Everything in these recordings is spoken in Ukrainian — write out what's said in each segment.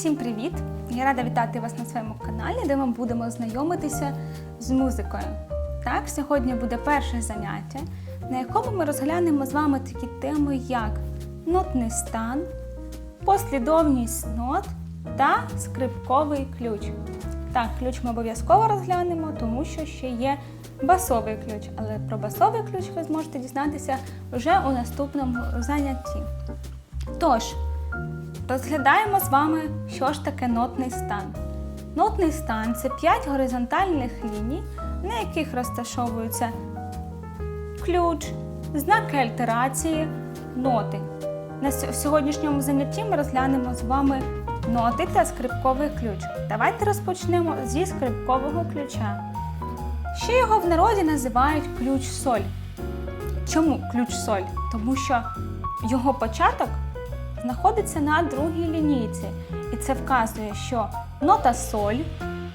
Всім привіт! Я рада вітати вас на своєму каналі, де ми будемо знайомитися з музикою. Так, сьогодні буде перше заняття, на якому ми розглянемо з вами такі теми, як нотний стан, послідовність нот та скрипковий ключ. Так, ключ ми обов'язково розглянемо, тому що ще є басовий ключ, але про басовий ключ ви зможете дізнатися вже у наступному занятті. Тож, Розглядаємо з вами, що ж таке нотний стан. Нотний стан це 5 горизонтальних ліній, на яких розташовуються ключ, знаки альтерації, ноти. На сьогоднішньому занятті ми розглянемо з вами ноти та скрипковий ключ. Давайте розпочнемо зі скрипкового ключа. Ще його в народі називають ключ-соль. Чому ключ-соль? Тому що його початок знаходиться на другій лінійці. І це вказує, що нота соль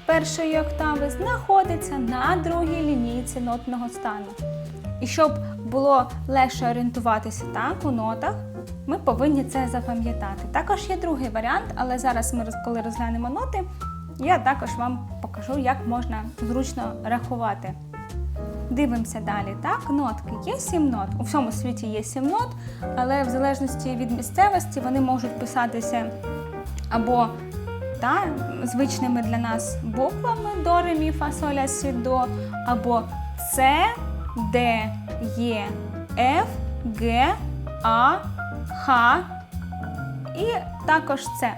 першої октави знаходиться на другій лінійці нотного стану. І щоб було легше орієнтуватися так у нотах, ми повинні це запам'ятати. Також є другий варіант, але зараз ми, коли розглянемо ноти, я також вам покажу, як можна зручно рахувати. Дивимося далі. Так, нотки. Є сім нот. У всьому світі є сім нот, але в залежності від місцевості вони можуть писатися або та, звичними для нас буквами до, ре, мі, фа, сі, до, або С, Д, Е, Ф, Г, А, Х і також С.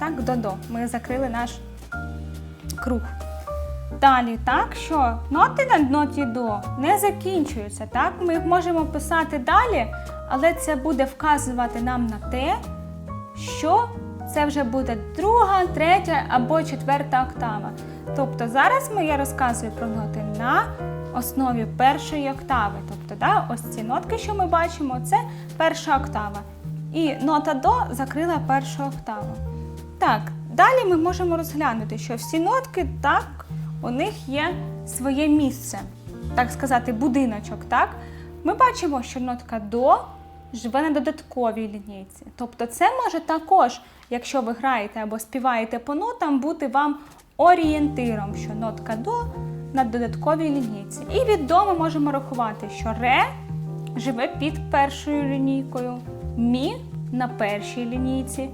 Так, до до. Ми закрили наш круг. Далі, так, що ноти на ноті до не закінчуються. Так, ми можемо писати далі, але це буде вказувати нам на те, що це вже буде друга, третя або четверта октава. Тобто зараз ми я розказую про ноти на основі першої октави. Тобто, да, ось ці нотки, що ми бачимо, це перша октава. І нота до закрила першу октаву. Так, далі ми можемо розглянути, що всі нотки так, у них є своє місце, так сказати, будиночок. Так? Ми бачимо, що нотка до живе на додатковій лінійці. Тобто, це може також, якщо ви граєте або співаєте по нотам, бути вам орієнтиром, що нотка до на додатковій лінійці. І від до ми можемо рахувати, що ре живе під першою лінійкою, мі на першій лінійці,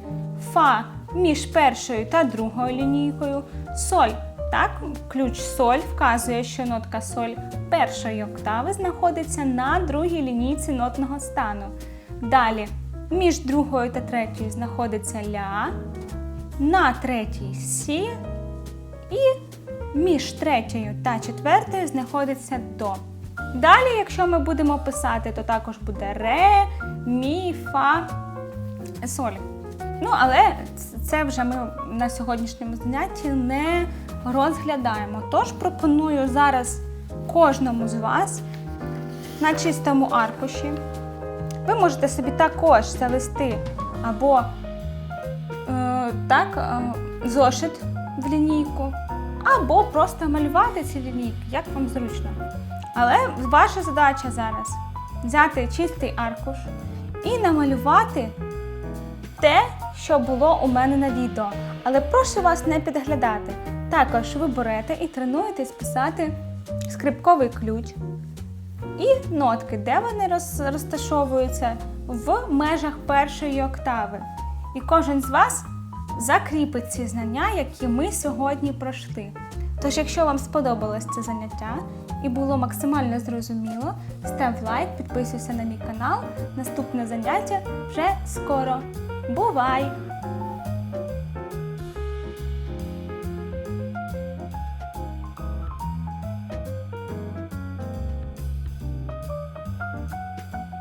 фа між першою та другою лінійкою, соль. Так, ключ соль вказує, що нотка соль першої октави знаходиться на другій лінійці нотного стану. Далі між другою та третьою знаходиться ля, на третій сі і між третьою та четвертою знаходиться до. Далі, якщо ми будемо писати, то також буде ре, мі, фа, соль. Ну, але це вже ми на сьогоднішньому занятті не розглядаємо. Тож пропоную зараз кожному з вас на чистому аркуші. Ви можете собі також завести або е, так, е, зошит в лінійку, або просто малювати ці лінійки, як вам зручно. Але ваша задача зараз взяти чистий аркуш і намалювати те, що було у мене на відео. Але прошу вас не підглядати. Також ви берете і тренуєтесь писати скрипковий ключ і нотки, де вони розташовуються в межах першої октави. І кожен з вас закріпить ці знання, які ми сьогодні пройшли. Тож, якщо вам сподобалось це заняття і було максимально зрозуміло, став лайк, підписуйся на мій канал. Наступне заняття вже скоро. Bye bye!